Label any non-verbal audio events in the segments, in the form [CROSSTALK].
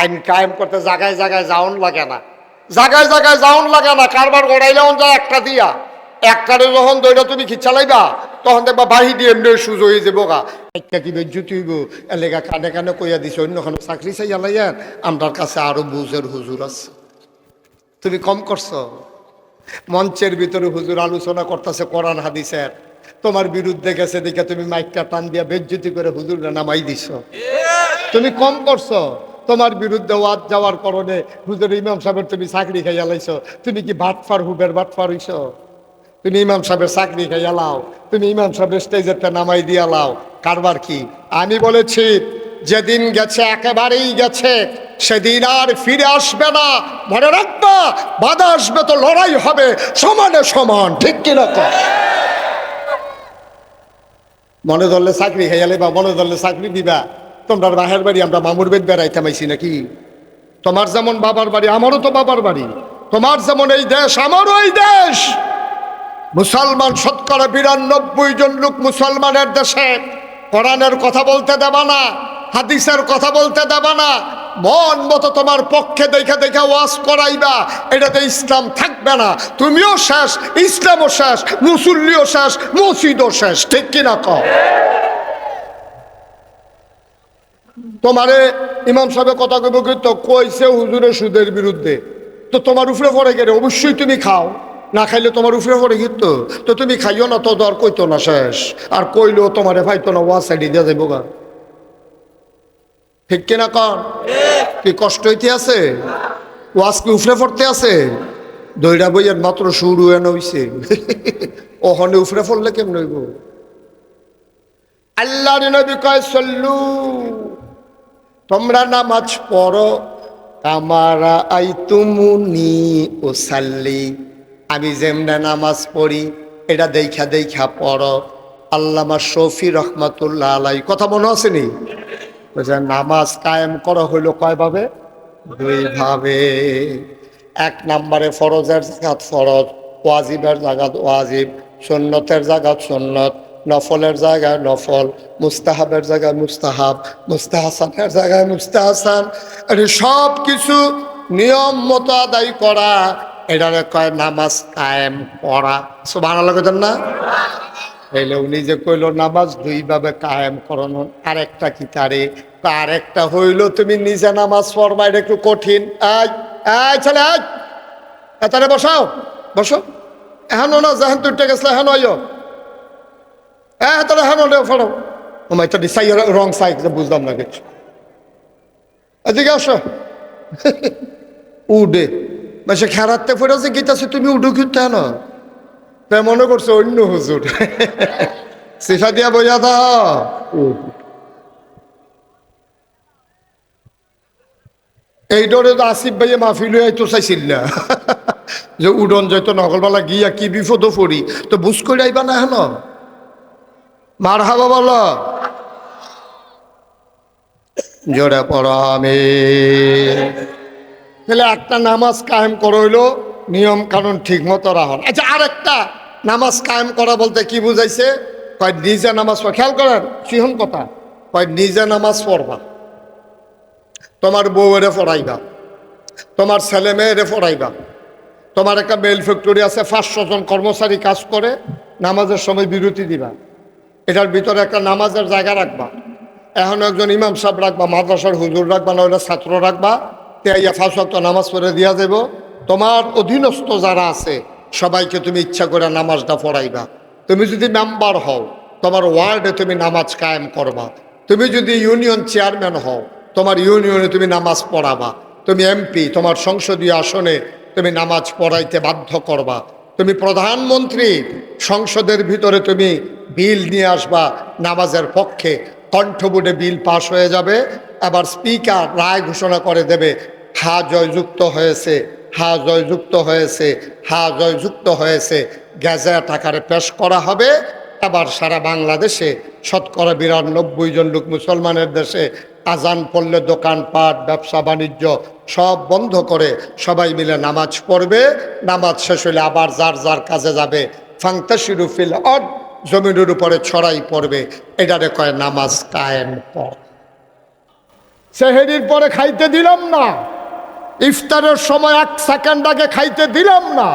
আইন কায়েম করতে জায়গায় জায়গায় যাওন লাগে না। জায়গায় জায়গায় যাওন লাগে না, কারবার গড়াইলেও যায় একটা দিয়া। একটারে যখন দইটা তুমি কি চালাইবা তখন দেখবা বাহি দিয়ে এমনি সুযোগ হয়ে যাব গা। একটা কি বেজ্জুতি হইব এলেগা কানে কানে কইয়া দিছে, অন্যখানে চাকরি চাই আলাইয়ান আমার কাছে আরও বুঝের হুজুর আছে। তুমি কম করছ? মঞ্চের ভিতরে হুজুর আলোচনা করতেছে কোরআন হাদিসের। তোমার বিরুদ্ধে গেছে দেখে তুমি মাইকটা টান দিয়া বেজ্জুতি করে হুজুর নামাই দিছ। তুমি কম করছ? তোমার বিরুদ্ধে ওয়াদ যাওয়ার কারণে হুজুর ইমাম সাহেবের তুমি চাকরি খাইয়া লাইছো। তুমি কি বাটফার হুবের বাটফার হইছ তুমি ইমাম সাহেবের চাকরি খাইয়া লাও, তুমি ইমাম সাহেবের স্টেজেরটা নামাই দিয়া লাও। কারবার কি? আমি বলেছি, যেদিন গেছে, একেবারেই গেছে, সেদিন আর ফিরে আসবে না। মনে রাখবা, বাধা আসবে তো লড়াই হবে, সমানে সমান, ঠিক কিনা কর মনে ধরলে চাকরি খাইয়া বা মনে ধরলে চাকরি দিবা। তোমরা বাহের বাড়ি, আমরা মামুর বেদ বেড়াইতে মাইছি নাকি? তোমার যেমন বাবার বাড়ি, আমারও তো বাবার বাড়ি। তোমার যেমন এই দেশ, আমারও এই দেশ। মুসলমান শতকরা বিরানব্বই জন লোক মুসলমানের দেশে। কোরআনের কথা বলতে দেবা না, হাদিসের কথা বলতে দেবা না। মন মতো তোমার পক্ষে দেখে দেখে ওয়াজ করাইবা, এটাতে ইসলাম থাকবে না। তুমিও শেষ, ইসলামও শেষ, মুসল্লিও শেষ, মসজিদও শেষ, ঠিক কিনা কও? তোমারে ইমাম সাহেব কথা কইব তো কইছে হুজুরের সুদের বিরুদ্ধে। তো তোমার উপরে পড়ে গেলে অবশ্যই তুমি খাও। না খাইলে তোমার উপরে পড়ে গিত তো? তুমি খাইও না তো দর কইতো না শেষ। আর কইলেও তোমারে ভাইতো না ওয়া সাইডে দিয়ে যাব গা। ঠিক কিনা কন? কি কষ্ট হইতে আছে? ওয়াজ কি উফরে পড়তে আছে? দইরা বইয়ের মাত্র শুরু এন হইছে। [LAUGHS] ওখানে উফরে পড়লে কেমন হইব? আল্লাহর নবী কয় সল্লু। তোমরা নামাজ পড়ো আমারা আই তুমুনি ও সাল্লি আমি যেমনে নামাজ পড়ি, এটা দেখা দেখা পড়ো। আল্লামা শফি রহমাতুল্লাহ আলাই, কথা মনে আসেনি বলছে নামাজ কায়েম করা হইল কয়ভাবে দুইভাবে এক নম্বরে ফরজের জাগাত ফরজ, ওয়াজিবের জাগাত ওয়াজিব, সুন্নতের জাগাত সুন্নত। নফলের জায়গায় নফল, মুস্তাহাবের জায়গায় মুস্তাহাব, মুস্তাহাসানের জায়গায় মুস্তাহাসান। এটা সব কিছু নিয়ম মতো আদায় করা, এটারে কয় নামাজ কায়েম পড়া সব ভালো লাগতেন না? এলে উনি যে কইল, নামাজ দুইভাবে কায়েম করানো আরেকটা কি তারে আরেকটা হইল তুমি নিজে নামাজ পড়বা, এটা একটু কঠিন। আই আই ছেলে আই তারে বসাও, বসো। এহানো না যেহেন তুইটা গেছিল এহান হ্যাঁ তাহলে হ্যাঁ নলে ফটো ও মাই তো ডিসাই রং সাইড বুঝলাম না কিছু। এদিকে আসো। উডে। সে খেরাতে ফেরাছে গীতাছে তুমি উডু কিন্তু না। তাই মনে করছ অন্য হুজুর। সিফা দিয়া বইয়া দাও। এই ডরে তো আসিফ ভাইয়ে মাহফিল হইতো চাইছিল না। যে উডন যাইতো নকলবেলা গিয়া কি বিপদ পড়ি, তো বুঝ করে আইবা না হেন মার হাবা বলো। জোরে পড়ো আমি তাহলে একটা নামাজ কায়েম করা হইল নিয়ম কানুন ঠিক মতো রাখুন আচ্ছা আর একটা নামাজ কায়েম করা বলতে কি বুঝাইছে? কয়, নিজে নামাজ পড়া। খেয়াল করেন, সিহন কথা। কয়, নিজে নামাজ পড়বা। তোমার বউয়েরে পড়াইবা। তোমার ছেলে মেয়েরে পড়াইবা। তোমার একটা মেল ফ্যাক্টরি আছে, পাঁচশো জন কর্মচারী কাজ করে, নামাজের সময় বিরতি দিবা। এটার ভিতরে একটা নামাজের জায়গা রাখবা। এখন একজন ইমাম সাহেব রাখবা, মাদ্রাসার হুজুর রাখবা না ওইটা ছাত্র রাখবা। তেইয়া ফাঁস নামাজ পড়ে দিয়া দেব তোমার অধীনস্থ যারা আছে, সবাইকে তুমি ইচ্ছা করে নামাজটা পড়াইবা। তুমি যদি মেম্বার হও, তোমার ওয়ার্ডে তুমি নামাজ কায়েম করবা। তুমি যদি ইউনিয়ন চেয়ারম্যান হও, তোমার ইউনিয়নে তুমি নামাজ পড়াবা। তুমি এমপি, তোমার সংসদীয় আসনে তুমি নামাজ পড়াইতে বাধ্য করবা। তুমি প্রধানমন্ত্রী, সংসদের ভিতরে তুমি বিল নিয়ে আসবা, নামাজের পক্ষে। কণ্ঠবোর্ডে বিল পাশ হয়ে যাবে, আবার স্পিকার রায় ঘোষণা করে দেবে হা জয়যুক্ত হয়েছে হা জয়যুক্ত হয়েছে হা জয়যুক্ত হয়েছে। গ্যাজেট আকারে পেশ করা হবে, আবার সারা বাংলাদেশে শতকরা বিরানব্বই জন লোক মুসলমানের দেশে আজান পড়লে দোকানপাট ব্যবসা, বাণিজ্য সব বন্ধ করে সবাই মিলে নামাজ পড়বে। নামাজ শেষ হলে আবার যার যার কাজে যাবে। ফাংতাশিরু ফিল অড জমিনের উপরে ছড়াই পড়বে, এটারে কয় নামাজ কায়েম পড় সেহেরির পরে খাইতে দিলাম না। ইফতারের সময় এক সেকেন্ড আগে খাইতে দিলাম না।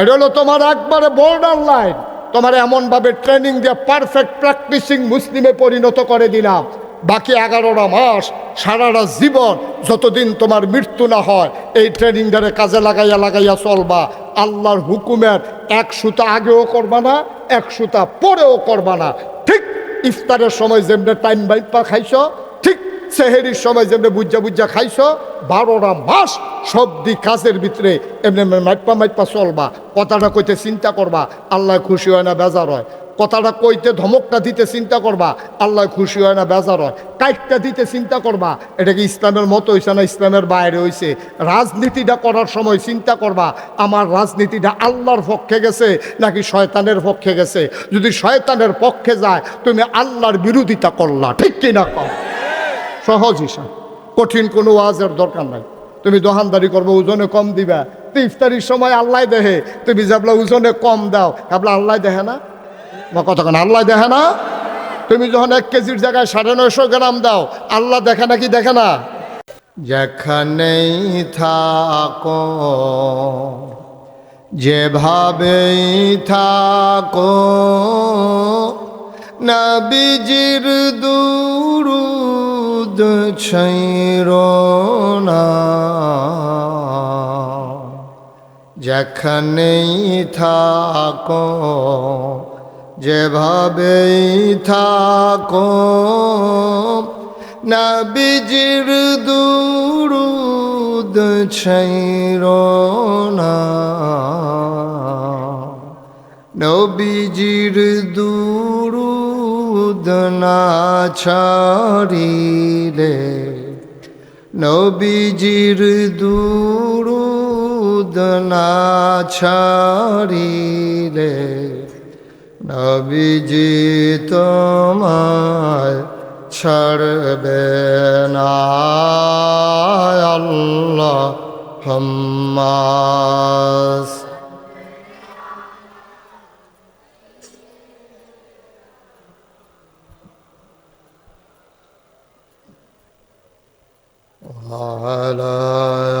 এটা হলো তোমার একবারে বর্ডার লাইন তোমার এমনভাবে ট্রেনিং দিয়ে পারফেক্ট প্র্যাকটিসিং মুসলিমে পরিণত করে দিলাম। বাকি এগারোটা মাস সারাটা জীবন যতদিন তোমার মৃত্যু না হয়, এই ট্রেনিং ট্রেনিংটারে কাজে লাগাইয়া লাগাইয়া চলবা। আল্লাহর হুকুমের এক সুতা আগেও করবা না, এক সুতা পরেও করবা না। ঠিক ইফতারের সময় যেমনি টাইম বাইপা খাইছ, ঠিক সেহেরির সময় যেমনি বুজ্জা বুজ্জা খাইছ, বারোটা মাস সব দিক কাজের ভিতরে এমনি মাইপা মাইপা চলবা। কথাটা কইতে চিন্তা করবা, আল্লাহ খুশি হয় না বেজার হয়। কথাটা কইতে ধমকটা দিতে চিন্তা করবা। আল্লাহ খুশি হয় না, বেজার হয়। কাইটটা দিতে চিন্তা করবা। এটা কি ইসলামের মতো হয়েছে না ইসলামের বাইরে হয়েছে রাজনীতিটা করার সময় চিন্তা করবা, আমার রাজনীতিটা আল্লাহর পক্ষে গেছে নাকি শয়তানের পক্ষে গেছে? যদি শয়তানের পক্ষে যায়, তুমি আল্লাহর বিরোধিতা করলা, ঠিক কিনা কম সহজ হিসাব। কঠিন কোনো ওয়াজের দরকার নাই। তুমি দোকানদারি করব, ওজনে কম দিবা। তো ইফতারির সময় আল্লাহ দেহে। তুমি যাবলা ওজনে কম দাও, ভাবলা আল্লাহ দেহে না? বা কতক্ষণ আল্লাহ দেখে না? তুমি যখন এক কেজির জায়গায় সাড়ে নয়শো গ্রাম দাও, আল্লাহ দেখে না কি দেখে না? যেখানেই থাকো, যেভাবেই থাকো, নবীজির দুরুদ না। যেখানেই থাকো যেভাবেই থাকো নবীজির দুরুদ ছৈর না। নবীজির দুরুদ না ছাড়িলে নবীজির দুরুদ না ছাড়িলে নবীজি তোমায় ছাড়বে না আল্লাহ হাম্মাস وعلى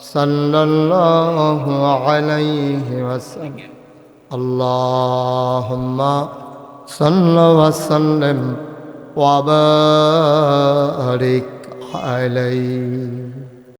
সাল্লাল্লাহু আলাইহি ওয়াসাল্লাম। আল্লাহুম্মা সাল্লি ওয়া সাল্লিম ওয়া বারিক আলাইহি।